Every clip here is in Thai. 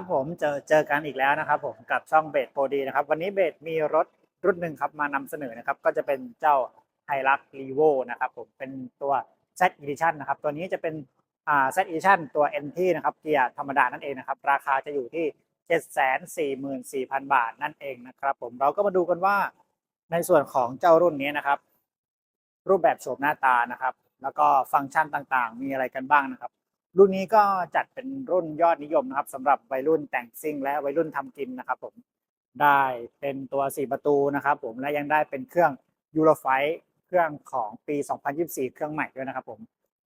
ครับผมเจอเจอกันอีกแล้วนะครับผมกับช่องเบสโปรดีนะครับ วันนี้เบสมีรถรุ่นหนึ่งครับมานำเสนอนะครับ ก็จะเป็นเจ้าไฮรักรีโวนะครับผมเป็นตัว Z Edition นะครับ ตัวนี้จะเป็นอ่า Z Edition ตัว NT นะครับเกียร์ธรรมดานั่นเองนะครับ ราคาจะอยู่ที่ 744,000 บาทนั่นเองนะครับ ผมเราก็มาดูกันว่าในส่วนของเจ้ารุ่นนี้นะครับ รูปแบบโฉมหน้าตานะครับ แล้วก็ฟังก์ชันต่างๆ มีอะไรกันบ้างนะครับ รุ่นนี้ก็จัดเป็นรุ่นยอดนิยมนะครับสำหรับวัยรุ่นแต่งซิ่ง และวัยรุ่นทำกินนะครับผมได้เป็นตัว4ประตูนะครับผมและยังได้เป็นเครื่องยูโรไฟเครื่องของปี 2024 เครื่องใหม่ด้วยนะครับผม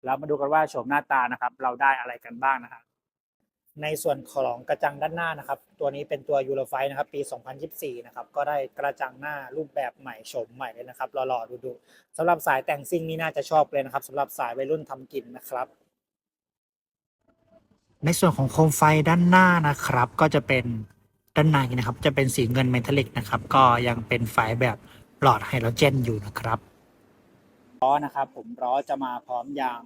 แล้วมาดูกันว่าโฉมหน้าตานะครับ เราได้อะไรกันบ้างนะครับในส่วนของกระจังด้านหน้านะครับ ตัวนี้เป็นตัวยูโรไฟนะครับ ปี 2024 นะครับ ก็ได้กระจังหน้ารูปแบบใหม่โฉมใหม่เลยนะครับหล่อๆดูๆสำหรับสายแต่งซิ่งนี่น่าจะชอบเลยนะครับสำหรับสายวัยรุ่นทำกินนะครับ ในส่วนของโคมไฟด้านหน้านะครับ ก็จะเป็นด้านในนะครับ จะเป็นสีเงินเมทัลลิกนะครับ ก็ยังเป็นไฟแบบหลอดไฮโดรเจนอยู่นะครับล้อนะครับ ผมล้อจะมาพร้อมยาง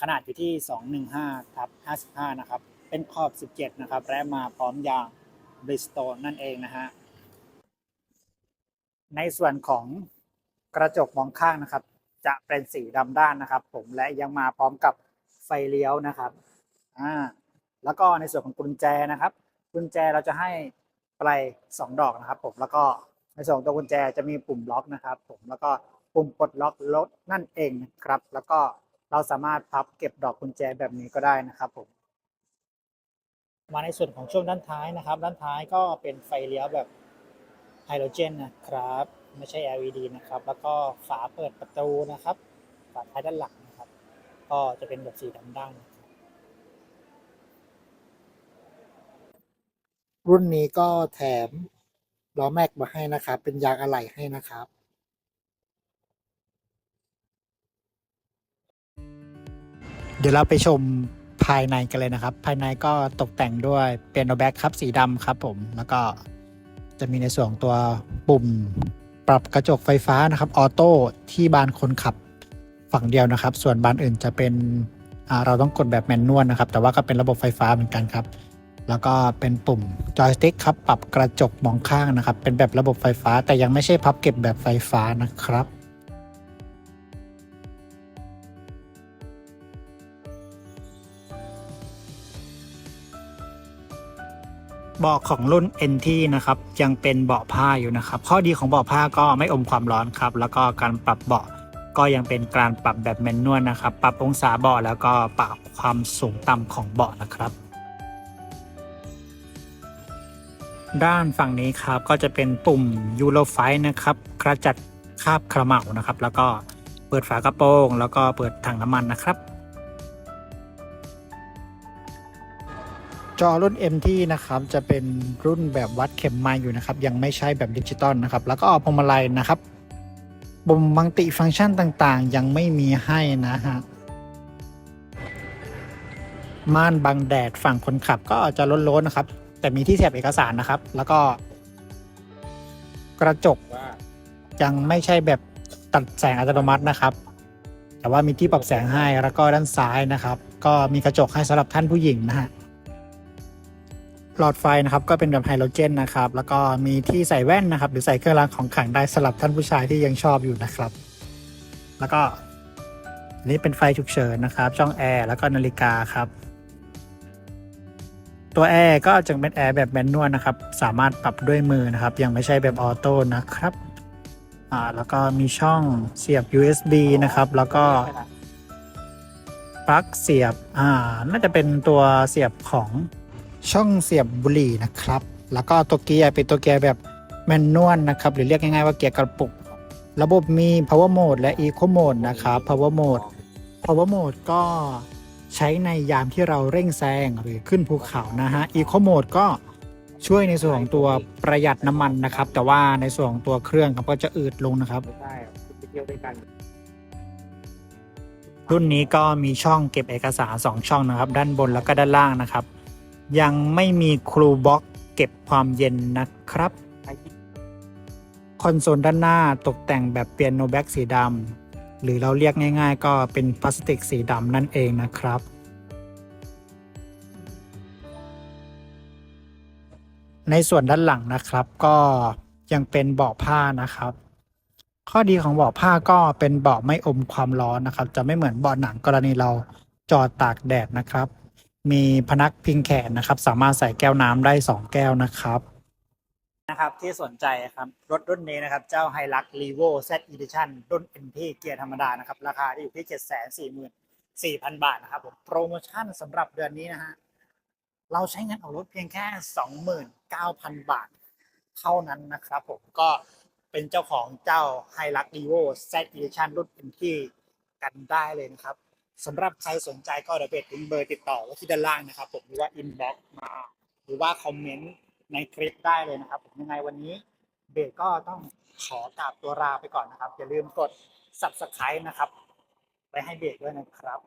ขนาดอยู่ที่ 215ทับ55 นะครับ เป็นขอบ 17 นะครับ และมาพร้อมยางบริสโตนนั่นเองนะฮะ ในส่วนของกระจกมองข้างนะครับ จะเป็นสีดำด้านนะครับ ผมและยังมาพร้อมกับไฟเลี้ยวนะครับ อ่าแล้วก็ในส่วนของกุญแจนะครับ กุญแจเราจะให้ปสองดอกนะครับ ผมแล้วก็ในส่วนของตัวกุญแจจะมีปุ่มล็อกนะครับ ผมแล้วก็ปุ่มปลดล็อกรถนั่นเองนะครับ แล้วก็เราสามารถพับเก็บดอกกุญแจแบบนี้ก็ได้นะครับผมมาในส่วนของช่วงด้านท้ายนะครับ ด้านท้ายก็เป็นไฟเลี้ยวแบบไฮโดรเจนนะครับ ไม่ใช่ LED นะครับ แล้วก็ฝาเปิดประตูนะครับ ฝาท้ายด้านหลังนะครับ ก็จะเป็นแบบสีดำด้านนะค รุ่นนี้ก็แถมล้อแม็กมาให้นะครับ เป็นยางอะไหล่ให้นะครับเดี๋ยวเราไปชมภายในกันเลยนะครับ ภายในก็ตกแต่งด้วยเปียโนแบ็กครับสีดำครับผม แล้วก็จะมีในส่วนตัวปุ่มปรับกระจกไฟฟ้านะครับออโต้ที่บานคนขับฝั่งเดียวนะครับ ส่วนบานอื่นจะเป็นเราต้องกดแบบแมนนวลนะครับ แต่ว่าก็เป็นระบบไฟฟ้าเหมือนกันครับ แล้วก็เป็นปุ่มจอยสติ๊กครับปรับกระจกมองข้างนะครับ เป็นแบบระบบไฟฟ้าแต่ยังไม่ใช่พับเก็บแบบไฟฟ้านะครับเบาะของรุ่น NT นะครับ ยังเป็นเบาะผ้าอยู่นะครับ ข้อดีของเบาะผ้าก็ไม่อมความร้อนครับ แล้วก็การปรับเบาะก็ยังเป็นการปรับแบบแมนนวลนะครับ ปรับองศาเบาะแล้วก็ปรับความสูงต่ำของเบาะนะครับ ด้านฝั่งนี้ครับก็จะเป็นปุ่มยูโรไฟนะครับกระจัดคราบขระเมานะครับ แล้วก็เปิดฝากระโปรง แล้วก็เปิดถังน้ำมันนะครับ จอรุ่น MT นะครับจะเป็นรุ่นแบบวัดเข็มไม้อยู่นะครับ ยังไม่ใช่แบบดิจิตอลนะครับ แล้วก็พวงมาลัยนะครับปุ่มมังติฟังก์ชันต่างๆ ยังไม่มีให้นะฮะม่านบังแดดฝั่งคนขับก็จะล้นๆนะครับ แต่มีที่เสียบเอกสารนะครับ แล้วก็กระจกยังไม่ใช่แบบตัดแสงอัตโนมัตินะครับ แต่ว่ามีที่ปรับแสงให้แล้วก็ด้านซ้ายนะครับ ก็มีกระจกให้สำหรับท่านผู้หญิงนะฮะหลอดไฟนะครับก็เป็นแบบไฮโดรเจนนะครับ แล้วก็มีที่ใส่แว่นนะครับ หรือใส่เครื่องรางของขลังได้สำหรับท่านผู้ชายที่ยังชอบอยู่นะครับ แล้วก็นนี้เป็นไฟฉุกเฉินนะครับ ช่องแอร์แล้วก็นาฬิกาครับ ตัวแอร์ก็จะเป็นแอร์แบบแมนนวลนะครับ สามารถปรับด้วยมือนะครับ ยังไม่ใช่แบบออโต้นะครับอ่าแล้วก็มีช่องเสียบ USB นะครับ แล้วก็ปลั๊กเสียบอ่าน่าจะเป็นตัวเสียบของช่องเสียบบุหรี่นะครับ แล้วก็ตัวเกียร์เป็นตัวเกียร์แบบแมนนวลนะครับ หรือเรียกง่ายๆว่าเกียร์กระปุก ระบบมี power mode และ eco mode นะครับ power mode power mode ก็ ใช้ในยามที่เราเร่งแซงหรือขึ้นภูเขานะฮะ eco mode ก็ช่วยในส่วนของตัวประหยัดน้ำมันนะครับ แต่ว่าในส่วนของตัวเครื่องครับก็จะอืดลงนะครับ ใช่ไปเที่ยวด้วยกัน รุ่นนี้ก็มีช่องเก็บเอกสาร 2 ช่องนะครับ ด้านบนแล้วก็ด้านล่างนะครับ ยังไม่มีครูบ็อกเก็บความเย็นนะครับ คอนโซลด้านหน้าตกแต่งแบบเปียโนแบ็กสีดำ หรือเราเรียกง่าย ๆ ก็เป็นพลาสติกสีดำนั่นเองนะครับ ในส่วนด้านหลังนะครับก็ยังเป็นเบาะผ้านะครับ ข้อดีของเบาะผ้าก็เป็นเบาะไม่อมความร้อนนะครับ จะไม่เหมือนเบาะหนังกรณีเราจอดตากแดดนะครับ มีพนักพิงแขนนะครับ สามารถใส่แก้วน้ำได้ 2 แก้วนะครับ นะครับที่สนใจครับรถรุ่นนี้นะครับ เจ้า h i l u x r e v o Z Edition รุ่น NT เกียร์ธรรมดานะครับ ราคาที่อยู่ที่ 744,000 บาทนะครับผมโปรโมชั่นสำหรับเดือนนี้นะฮะเราใช้เงินออกรถเพียงแค่ 29,000 บาท เท่านั้นนะครับผมก็เป็นเจ้าของเจ้า h i l u x r e v o Z Edition รุ่น NT กันได้เลยนะครับสำหรับใครสนใจก็เดี๋ยวเบสทิ้งเบอร์ติดต่อไว้ที่ด้านล่างนะครับผมหรือว่า inbox มา หรือว่าคอมเมนต์ ในคลิปได้เลยนะครับผมยังไงวันนี้เบสก็ต้องขอกราบตัวลาไปก่อนนะครับ อย่าลืมกด subscribe นะครับ ไปให้เบสด้วยนะครับ